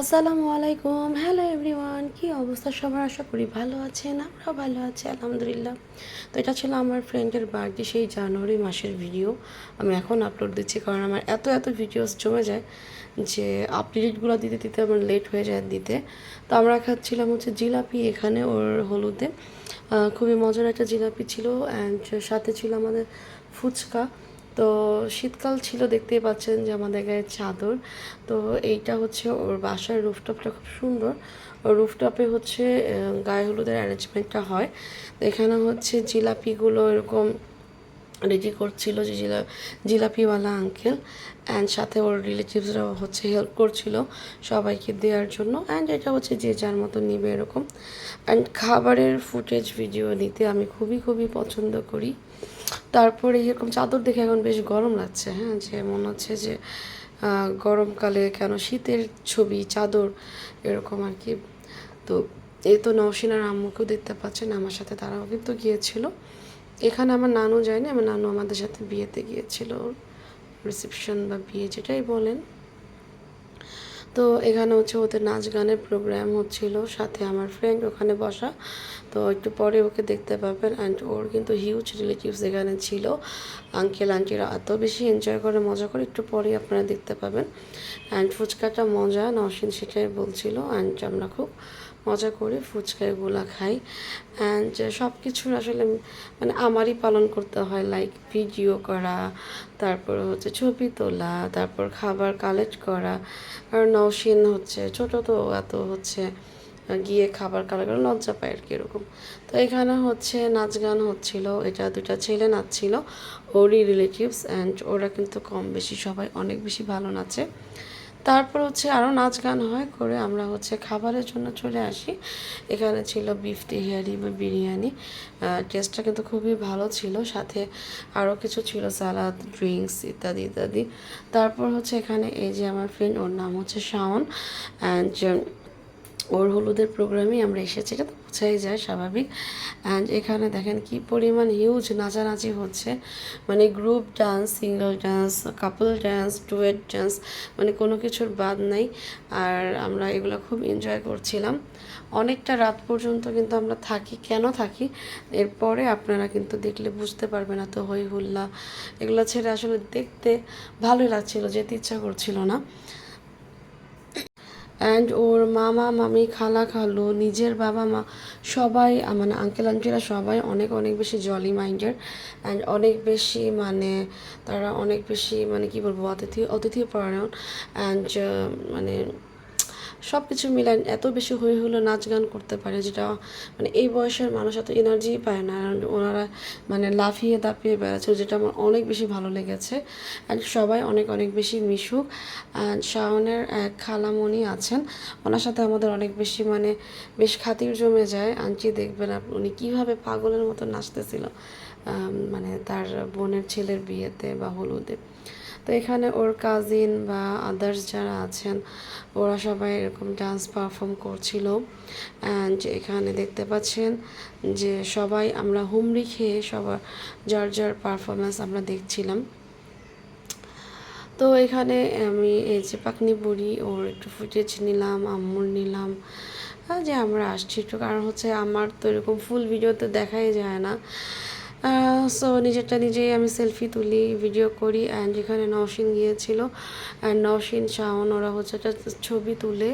আসসালামু আলাইকুম। Hello everyone কি অবস্থা? সবার আশা করি ভালো আছেন, আমরাও ভালো আছি, আলহামদুলিল্লাহ। তো এটা ছিল আমার ফ্রেন্ডের বার্থডে সেই জানুয়ারি মাসের ভিডিও আমি এখন আপলোড দিচ্ছি কারণ আমার এত এত ভিডিওস জমে যায় যে আপডেটগুলো দিতে দিতে আমার লেট হয়ে যায় দিতে। তো আমরা খাচ্ছিলাম হচ্ছে জিলাপি এখানে ওর হলুদে। খুবই মজার একটা জিলাপি ছিল অ্যান্ড সাথে ছিল আমাদের ফুচকা। তো শীতকাল ছিল, দেখতেই পাচ্ছেন যে আমাদের গায়ে চাদর। তো এইটা হচ্ছে ওর বাসার রুফটপটা খুব সুন্দর। ওর রুফটপে হচ্ছে গায়ে হলুদের অ্যারেঞ্জমেন্টটা হয়। এখানে হচ্ছে জিলাপিগুলো এরকম রেডি করছিল যে জিলা, জিলাপিওয়ালা আঙ্কেল অ্যান্ড সাথে ওর রিলেটিভসরাও হচ্ছে হেল্প করছিল সবাইকে দেওয়ার জন্য। অ্যান্ড এটা হচ্ছে যে যার মতো নিবে এরকম। অ্যান্ড খাবারের ফুটেজ ভিডিও নিতে আমি খুবই খুবই পছন্দ করি। তারপরে এরকম চাদর দেখে এখন বেশ গরম লাগছে হ্যাঁ যে মনে হচ্ছে যে গরমকালে কেন শীতের ছবি, চাদর এরকম আর কি। তো এ তো নওশিনার আম্মুকেও দেখতে পাচ্ছেন, আমার সাথে তারাও কিন্তু গিয়েছিল। এখানে আমার নানু যায়নি, আমার নানু আমাদের সাথে বিয়েতে গিয়েছিল, রিসেপশন বা বিয়ে যেটাই বলেন। তো এখানে হচ্ছে ওদের নাচ গানের প্রোগ্রাম হচ্ছিল, সাথে আমার ফ্রেন্ড ওখানে বসা। তো একটু পরে ওকে দেখতে পাবেন অ্যান্ড ওর কিন্তু হিউজ রিলেটিভস এখানে ছিল। আঙ্কেল আন্টিরা এত বেশি এনজয় করে, মজা করে একটু পরে আপনারা দেখতে পাবেন। অ্যান্ড ফুচকাটা মজা নসীন সেটাই বলছিল অ্যান্ড আমরা খুব মজা করে ফুচকা এগুলা খাই। অ্যান্ড সব কিছুর আসলে মানে আমারই পালন করতে হয় লাইক ভিডিও করা, তারপর হচ্ছে ছবি তোলা, তারপর খাবার কালেক্ট করা। কারণ নওশিন হচ্ছে ছোট তো, এত হচ্ছে গিয়ে খাবার কালেক্ট করে, লজ্জা পায় আর কি এরকম। তো এখানে হচ্ছে নাচ গান হচ্ছিল, এটা দুটা ছেলে নাচছিল, ওরই রিলেটিভস অ্যান্ড ওরা কিন্তু কম বেশি সবাই অনেক বেশি ভালো নাচে। তারপর হচ্ছে আরও নাচ গান হয় করে আমরা হচ্ছে খাবারের জন্য চলে আসি। এখানে ছিল বিফ তিহারি বা বিরিয়ানি। টেস্টটা কিন্তু খুবই ভালো ছিল। সাথে আরও কিছু ছিল সালাদ ড্রিঙ্কস ইত্যাদি ইত্যাদি। তারপর হচ্ছে এখানে এই যে আমার ফ্রেন্ড ওর নাম হচ্ছে শাওন। অ্যান্ড ওর হলুদের প্রোগ্রামেই আমরা এসেছি, এটা তো বোঝাই যায়, স্বাভাবিক। অ্যান্ড এখানে দেখেন কি পরিমাণ হিউজ নাচানাচি হচ্ছে। মানে group dance single dance couple dance duet dance মানে কোনো কিছুর বাদ নাই। আর আমরা এগুলো খুব এনজয় করছিলাম। অনেকটা রাত পর্যন্ত কিন্তু আমরা থাকি, কেন থাকি? এরপরে আপনারা কিন্তু দেখলে বুঝতে পারবেন, এত হই হুল্লা এগুলো ছেড়ে আসলে দেখতে ভালোই লাগছিল, যেতে ইচ্ছা করছিল না। অ্যান্ড ওর মামা, মামি, খালা, খালু, নিজের বাবা মা, সবাই মানে আঙ্কেল আন্টিরা সবাই অনেক অনেক বেশি জলি মাইন্ডের অ্যান্ড অনেক বেশি মানে তারা অনেক বেশি মানে কি বলব, অতিথি অতিথি পরায়ণ অ্যান্ড মানে সব কিছু মিলাই এত বেশি হয়ে হলো নাচ গান করতে পারে, যেটা মানে এই বয়সের মানুষ এত এনার্জি পায় না। ওনারা মানে লাফিয়ে দাপিয়ে বেড়াচ্ছে, যেটা আমার অনেক বেশি ভালো লেগেছে। অ্যান্ড সবাই অনেক অনেক বেশি মিশুক। অ্যান্ড শাওনের এক খালামণি আছেন, ওনার সাথে আমাদের অনেক বেশি মানে বেশ খাতির জমে যায়। আন্টি দেখবেন আপনি উনি কীভাবে পাগলের মতো নাচতেছিল মানে তার বোনের ছেলের বিয়েতে বা হলুদে। তো এখানে ওর কাজিন বা আদার্স যারা আছেন, ওরা সবাই এরকম ডান্স পারফর্ম করছিল। অ্যান্ড এখানে দেখতে পাচ্ছেন যে সবাই আমরা হুমড়ি খেয়ে সবার, যার যার পারফরমেন্স আমরা দেখছিলাম। তো এখানে আমি এই যে পাকনি বুড়ি, ওর একটু ফুটেজ নিলাম, আম্মুর নিলাম। যে আমরা আসছি। একটু কারণ হচ্ছে আমার তো এরকম ফুল ভিডিও তো দেখাই যায় না। সো নিজেরটা নিজেই আমি সেলফি তুলি ভিডিও করি অ্যান্ড এখানে নওশিন গিয়েছিল অ্যান্ড নওশিন শাওন, ওরা হচ্ছে একটা ছবি তুলে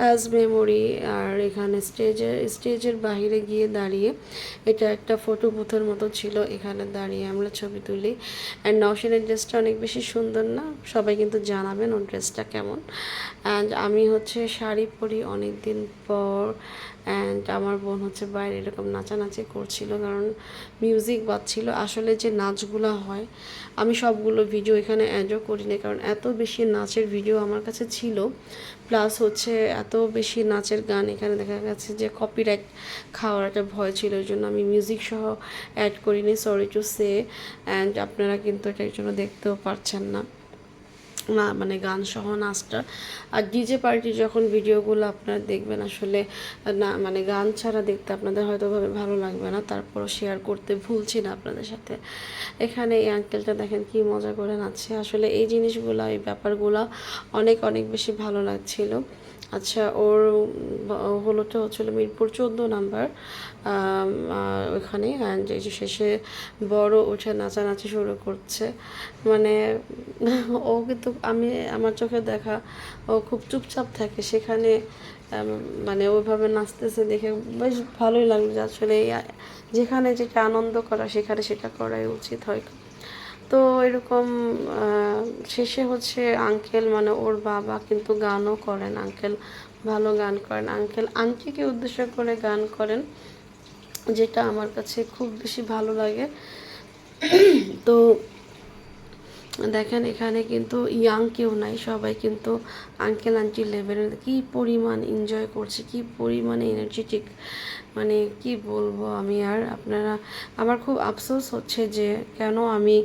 অ্যাজ মেমোরি আর এখানে স্টেজের স্টেজের বাইরে গিয়ে দাঁড়িয়ে এটা একটা ফটো বুথের মতো ছিল, এখানে দাঁড়িয়ে আমরা ছবি তুলি অ্যান্ড নওশিনের ড্রেসটা অনেক বেশি সুন্দর না? সবাই কিন্তু জানাবেন ওর ড্রেসটা কেমন অ্যান্ড আমি হচ্ছে শাড়ি পরি অনেক দিন পর অ্যান্ড আমার বোন হচ্ছে বাইরে এরকম নাচানাচি করছিল, কারণ মিউজিক বাজছিল। আসলে যে নাচগুলো হয়, আমি সবগুলো ভিডিও এখানে অ্যাডও করি না কারণ এত বেশি নাচের ভিডিও আমার কাছে ছিল। প্লাস হচ্ছে এত বেশি নাচের গান এখানে দেখা গেছে যে কপিরাইট খাওয়ার একটা ভয় ছিল ওই জন্য আমি মিউজিক সহ অ্যাড করিনি সরি টু সে অ্যান্ড আপনারা কিন্তু এটার জন্য দেখতেও পারছেন না। না মানে গান সহ নাচটা। আর ডিজে পার্টি যখন ভিডিওগুলো আপনারা দেখবেন আসলে, না মানে গান ছাড়া দেখতে আপনাদের হয়তো ভাবে ভালো লাগবে না, তারপরও শেয়ার করতে ভুলছি না আপনাদের সাথে। এখানে এই আঙ্কেলটা দেখেন কি মজা করে নাচছে। আসলে এই জিনিসগুলো, এই ব্যাপারগুলো অনেক অনেক বেশি ভালো লাগছিল। আচ্ছা ওর হলোটা হচ্ছিল মিরপুর চোদ্দ নাম্বার। ওখানে যে শেষে বড় উঠে নাচানাচি শুরু করছে। মানে ও কিন্তু, আমি, আমার চোখে দেখা, ও খুব চুপচাপ থাকে সেখানে মানে ওইভাবে নাচতেছে দেখে বেশ ভালোই লাগল যে আসলে যেখানে যেটা আনন্দ করা সেখানে সেটা করাই উচিত হয়তো তো এরকম শেষে হচ্ছে আঙ্কেল মানে ওর বাবা কিন্তু গানও করেন, আঙ্কেল ভালো গান করেন। আঙ্কেল আন্টিকে উদ্দেশ্য করে গান করেন, যেটা আমার কাছে খুব বেশি ভালো লাগে। তো দেখেন, এখানে কিন্তু ইয়াং কেউ নাই, সবাই কিন্তু আঙ্কেল আন্টি লেভেলের কি পরিমাণ এনজয় করছে, কি পরিমাণে এনার্জেটিক মানে কি বলব আমি আর আপনারা, আমার খুব আফসোস হচ্ছে যে কেন আমি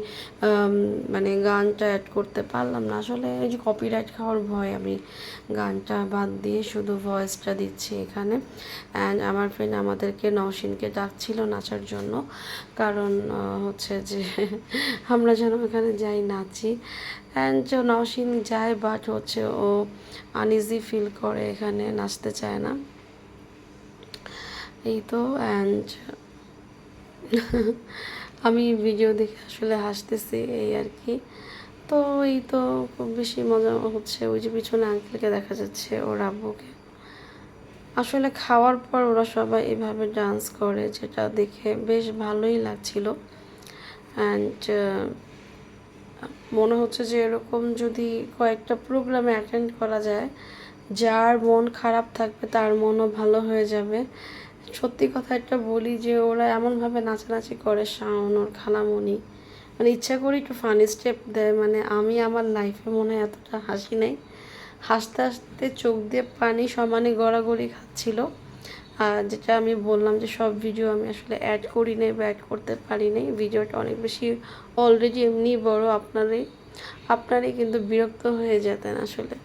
মানে গানটা অ্যাড করতে পারলাম না। আসলে এই যে কপিরাইট খাওয়ার ভয় আমি গানটা বাদ দিয়ে শুধু ভয়েসটা দিচ্ছি এখানে। অ্যান্ড আমার ফ্রেন্ড আমাদেরকে নওশিনকে ডাকছিল নাচার জন্য। কারণ হচ্ছে যে আমরা যেন এখানে যাই নাচি অ্যান্ড নওশিন যায় বাট হচ্ছে ও আনইজি ফিল করে, এখানে নাচতে চায় না। এই তো অ্যান্ড আমি ভিডিও দেখে আসলে হাসতেছি, এই আর কি। তো এই তো, খুব বেশি মজা হচ্ছে, ওই যে পিছনে আঙ্কেলকে দেখা যাচ্ছে, ওর আব্বুকে। আসলে খাওয়ার পর ওরা সবাই এভাবে ডান্স করে, যেটা দেখে বেশ ভালোই লাগছিল। অ্যান্ড মনে হচ্ছে যে এরকম যদি কয়েকটা প্রোগ্রামে অ্যাটেন্ড করা যায়, যার মন খারাপ থাকবে তার মনও ভালো হয়ে যাবে। সত্যি কথা একটা বলি যে ওরা এমনভাবে নাচানাচি করে শাওন, ওর খালামণি। মানে ইচ্ছা করে একটু ফানি স্টেপ দেয় মানে আমি আমার লাইফে মনে হয় এতটা হাসি নাই। হাসতে হাসতে চোখ দিয়ে পানি সমানে গড়াগড়ি খাচ্ছিল। যেটা আমি বললাম যে সব ভিডিও আমি আসলে অ্যাড করি নাই বা অ্যাড করতে পারি নাই ভিডিওটা অনেক বেশি অলরেডি এমনি বড় আপনারই। আপনারই কিন্তু বিরক্ত হয়ে যেতেন আসলে।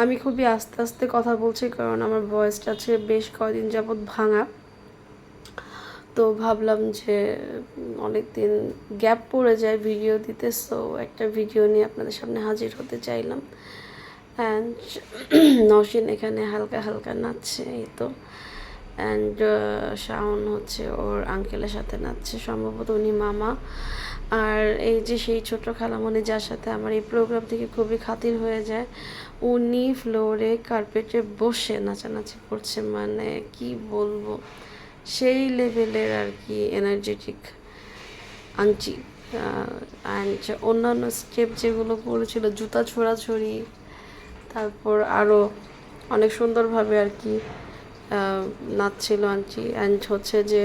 আমি খুবই আস্তে আস্তে কথা বলছি কারণ আমার ভয়েসটা আছে বেশ কয়দিন যাবৎ ভাঙা। তো ভাবলাম যে অনেক দিন গ্যাপ পড়ে যায় ভিডিও দিতে সো একটা ভিডিও নিয়ে আপনাদের সামনে হাজির হতে চাইলাম। অ্যান্ড নওশিন এখানে হালকা হালকা নাচছে, এই তো। অ্যান্ড শাওন হচ্ছে ওর আঙ্কেলের সাথে নাচছে। সম্ভবত উনি মামা। আর এই যে সেই ছোট খালামণি যার সাথে আমার এই প্রোগ্রাম থেকে খুবই খাতির হয়ে যায়, উনি ফ্লোরে কার্পেটে বসে নাচানাচি করছে। মানে কি বলব? সেই লেভেলের আর কি এনার্জেটিক আংটি। অ্যান্ড অন্যান্য স্টেপ যেগুলো করেছিল, জুতা ছোড়াছড়ি, তারপর আরও অনেক সুন্দরভাবে আর কি নাচছিল আন্টি অ্যান্ড হচ্ছে যে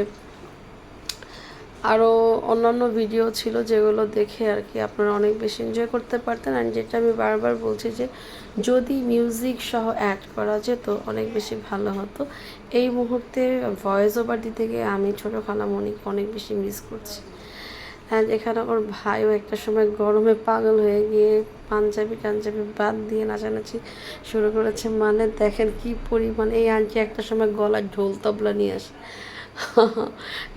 আরও অন্যান্য ভিডিও ছিল যেগুলো দেখে আর কি আপনারা অনেক বেশি এনজয় করতে পারতেন। অ্যান্ড যেটা আমি বারবার বলছি যে, যদি মিউজিক সহ অ্যাড করা যেত, অনেক বেশি ভালো হতো। এই মুহূর্তে ভয়েস ওভার দিতে গিয়ে আমি ছোটো খালামণিকে অনেক বেশি মিস করছি। অ্যান্ড এখানে ওর ভাইও একটা সময় গরমে পাগল হয়ে গিয়ে পাঞ্জাবি টাঞ্জাবি বাদ দিয়ে নাচানাচি শুরু করেছে। মানে দেখেন কি পরিমাণ এই আন্টি একটা সময় গলায় ঢোল তবলা নিয়ে আসে।